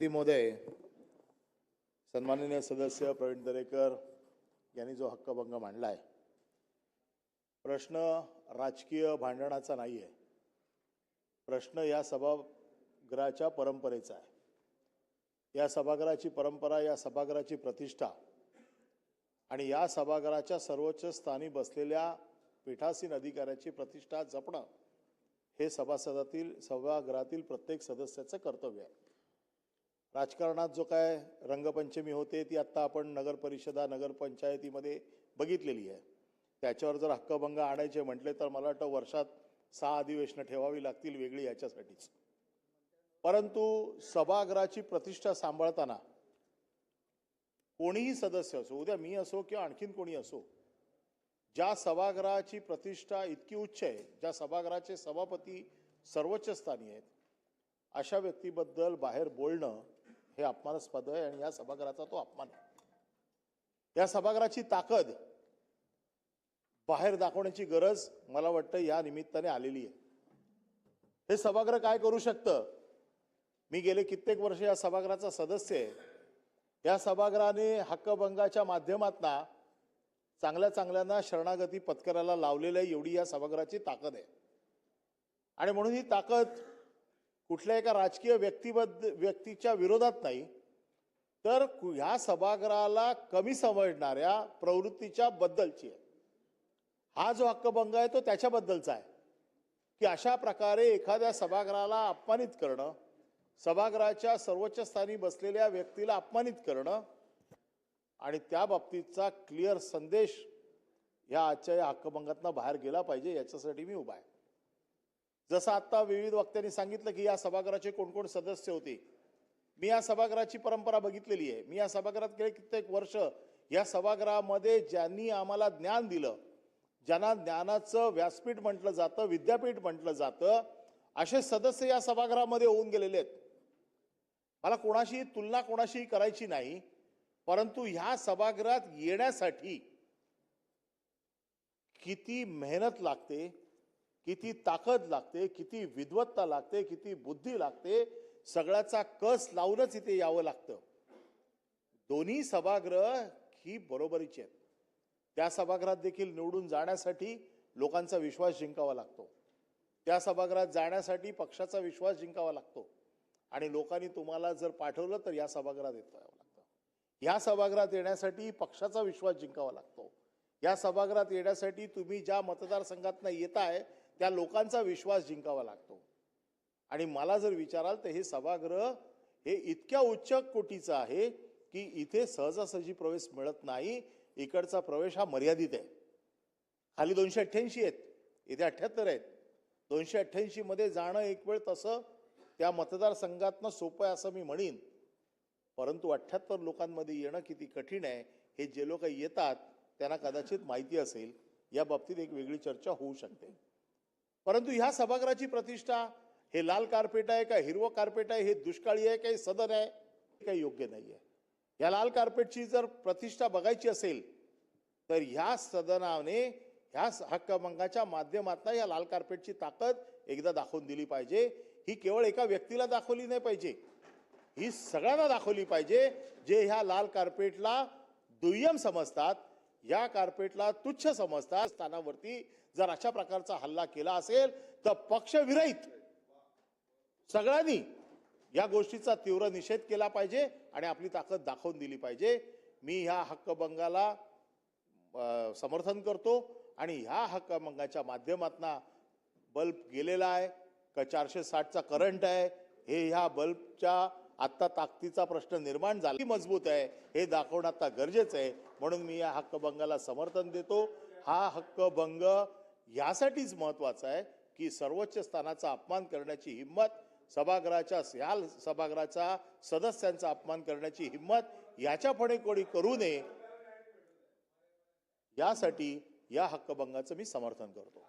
श्री मोदय सन्माननीय सदस्य प्रवीण दरेकर यांनी जो हक्कभंग मांडला आहे प्रश्न राजकीय भांडणाचा नाही आहे प्रश्न या सभागृहाच्या परंपरेचा आहे. या सभागृहाची परंपरा या सभागृहाची प्रतिष्ठा आणि या सभागृहाच्या सर्वोच्च स्थानी बसलेल्या पीठासीन अधिकाऱ्याची प्रतिष्ठा जपणं हे सभासदातील सभागृहातील प्रत्येक सदस्याचं कर्तव्य आहे. राजकारणात जो काय रंगपंचमी होते ती आत्ता आपण नगरपरिषदा नगरपंचायतीमध्ये बघितलेली आहे. त्याच्यावर जर हक्कभंग आणायचे म्हटले तर मला वाटतं वर्षात सहा अधिवेशनं ठेवावी लागतील वेगळी याच्यासाठीच. परंतु सभागृहाची प्रतिष्ठा सांभाळताना कोणीही सदस्य असो उद्या मी असो किंवा आणखीन कोणी असो ज्या सभागृहाची प्रतिष्ठा इतकी उच्च आहे ज्या सभागृहाचे सभापती सर्वोच्च स्थानी आहेत अशा व्यक्तीबद्दल बाहेर बोलणं हे अपमानास्पद आहे आणि या सभागृहाचा तो अपमान आहे. या सभागृहाची ताकद बाहेर दाखवण्याची गरज मला वाटतं या निमित्ताने आलेली आहे. हे सभागृह काय करू शकतं? मी गेले कित्येक वर्ष या सभागृहाचा सदस्य आहे. या सभागृहाने हक्कभंगाच्या माध्यमातना चांगल्या चांगल्यांना शरणागती पत्करायला लावलेलं आहे एवढी या सभागृहाची ताकद आहे. आणि म्हणून ही ताकद कुठल्या एका राजकीय व्यक्तिबद्ध व्यक्तीच्या विरोधात नाही तर ह्या सभागृहाला कमी समजणाऱ्या प्रवृत्तीच्या बद्दलची आहे. हा जो हक्कभंग आहे तो त्याच्याबद्दलचा आहे. की अशा प्रकारे एखाद्या सभागृहाला अपमानित करणं सभागृहाच्या सर्वोच्च स्थानी बसलेल्या व्यक्तीला अपमानित करणं आणि त्या बाबतीतचा क्लिअर संदेश या आजच्या या हक्कभंगातनं बाहेर गेला पाहिजे याच्यासाठी मी उभा आहे. जसं आत्ता विविध वक्त्यांनी सांगितलं की या सभागृहाचे कोण कोण सदस्य होते. मी या सभागृहाची परंपरा बघितलेली आहे. मी या सभागृहात गेले कित्येक वर्ष. या सभागृहामध्ये ज्यांनी आम्हाला ज्ञान दिलं ज्यांना ज्ञानाचं व्यासपीठ म्हटलं जातं विद्यापीठ म्हटलं जातं असे सदस्य या सभागृहामध्ये होऊन गेलेले आहेत. मला कोणाशी तुलना कोणाशी करायची नाही परंतु ह्या सभागृहात येण्यासाठी किती मेहनत लागते किती ताकद लागते किती विद्वत्ता लागते किती बुद्धी लागते सगळ्याचा कस लावूनच इथे यावं लागतं. दोन्ही सभागृह ही बरोबरीची आहेत. त्या सभागृहात देखील निवडून जाण्यासाठी लोकांचा विश्वास जिंकावा लागतो. त्या सभागृहात जाण्यासाठी पक्षाचा विश्वास जिंकावा लागतो. आणि लोकांनी तुम्हाला जर पाठवलं तर या सभागृहात येत यावं लागतं. या सभागृहात येण्यासाठी पक्षाचा विश्वास जिंकावा लागतो. या सभागृहात येण्यासाठी तुम्ही ज्या मतदारसंघातनं येत आहे त्या लोकांचा विश्वास जिंकावा लागतो. आणि मला जर विचाराल तर हे सभागृह हे इतक्या उच्च कोटीचं आहे की इथे सहजासहजी प्रवेश मिळत नाही. इकडचा प्रवेश हा मर्यादित आहे. खाली दोनशे अठ्ठ्याऐंशी आहेत. इथे अठ्ठ्याहत्तर आहेत. दोनशे अठ्ठ्याऐंशीमध्ये जाणं एक वेळ तसं त्या मतदारसंघातनं सोपं आहे असं मी म्हणेन. परंतु अठ्ठ्याहत्तर लोकांमध्ये येणं किती कठीण आहे हे जे लोक येतात त्यांना कदाचित माहिती असेल. या बाबतीत एक वेगळी चर्चा होऊ शकते. परंतु ह्या सभागृहाची प्रतिष्ठा हे लाल कार्पेट आहे का हिरवं कार्पेट आहे हे दुष्काळी आहे काही सदन आहे हे काही योग्य नाही आहे या लाल कार्पेटची जर प्रतिष्ठा बघायची असेल तर ह्या सदनाने ह्या हक्कभंगाच्या माध्यमातून या लाल कार्पेटची ताकद एकदा दाखवून दिली पाहिजे. ही केवळ एका व्यक्तीला दाखवली नाही पाहिजे ही सगळ्यांना दाखवली पाहिजे जे ह्या लाल कार्पेटला दुय्यम समजतात या कार्पेटला तुच्छ समजतात स्थानावरती जर अशा प्रकारचा हल्ला केला असेल तर पक्षविरहित सगळ्यांनी या गोष्टीचा तीव्र निषेध केला पाहिजे आणि आपली ताकद दाखवून दिली पाहिजे. मी ह्या हक्कभंगाला समर्थन करतो आणि ह्या हक्कभंगाच्या माध्यमातून बल्ब गेलेला आहे. का चारशे साठचा करंट आहे. हे ह्या बल्बच्या आत्ता ताकदीचा प्रश्न निर्माण झाला. मजबूत आहे. हे दाखवणं आता गरजेचं आहे. म्हणून मी या हक्कभंगाला समर्थन देतो. हा हक्कभंग यासाठीच महत्वाचं आहे की सर्वोच्च स्थानाचा अपमान करण्याची हिंमत सभागृहाच्या या सभागृहाच्या सदस्यांचा अपमान करण्याची हिंमत याच्यापुढे कोणी करू नये यासाठी या हक्कभंगाचं मी समर्थन करतो.